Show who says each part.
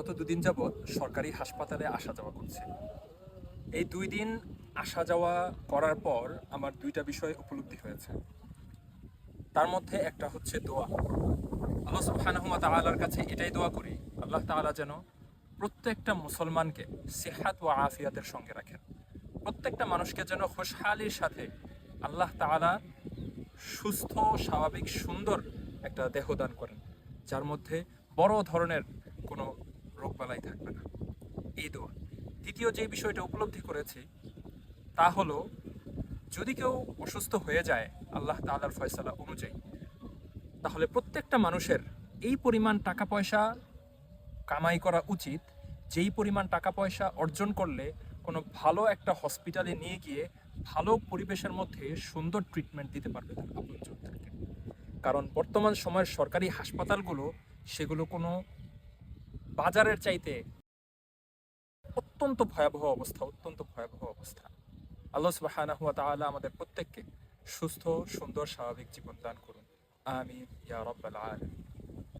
Speaker 1: গত দুদিন যাবৎ সরকারি হাসপাতালে আসা যাওয়া করছে। এই দুই দিন আসা যাওয়া করার পর আমার দুইটা বিষয় উপলব্ধি হয়েছে। তার মধ্যে একটা হচ্ছে দোয়া। আল্লাহ সুবহানাহু ওয়া তাআলার কাছে এটাই দোয়া করি, আল্লাহ তাআলা যেন প্রত্যেকটা মুসলমানকে সিহাত ও আফিয়াতের সঙ্গে রাখেন। প্রত্যেকটা মানুষকে যেন খুশহালির সাথে আল্লাহ তাআলা সুস্থ, স্বাভাবিক, সুন্দর একটা দেহ দান করেন, যার মধ্যে বড় ধরনের রোগবালাই থাকবে না। এই দোয়া। দ্বিতীয় যে বিষয়টা উপলব্ধি করেছি, তা হলো, যদি কেউ অসুস্থ হয়ে যায় আল্লাহ তাআলার ফয়সালা অনুযায়ী, তাহলে প্রত্যেকটা মানুষের এই পরিমাণ টাকা পয়সা কামাই করা উচিত, যেই পরিমাণ টাকা পয়সা অর্জন করলে কোনো ভালো একটা হসপিটালে নিয়ে গিয়ে ভালো পরিবেশের মধ্যে সুন্দর ট্রিটমেন্ট দিতে পারবে তার আপনজনদেরকে কারণ বর্তমান সময়ের সরকারি হাসপাতালগুলো সেগুলো কোনো বাজারের চাইতে অত্যন্ত ভয়াবহ অবস্থা, অত্যন্ত ভয়াবহ অবস্থা। আল্লাহ সুবাহানা হুয়া তাআলা আমাদের প্রত্যেককে সুস্থ, সুন্দর, স্বাভাবিক জীবন দান করুন। আমিন, ইয়া রব্বাল আলামিন।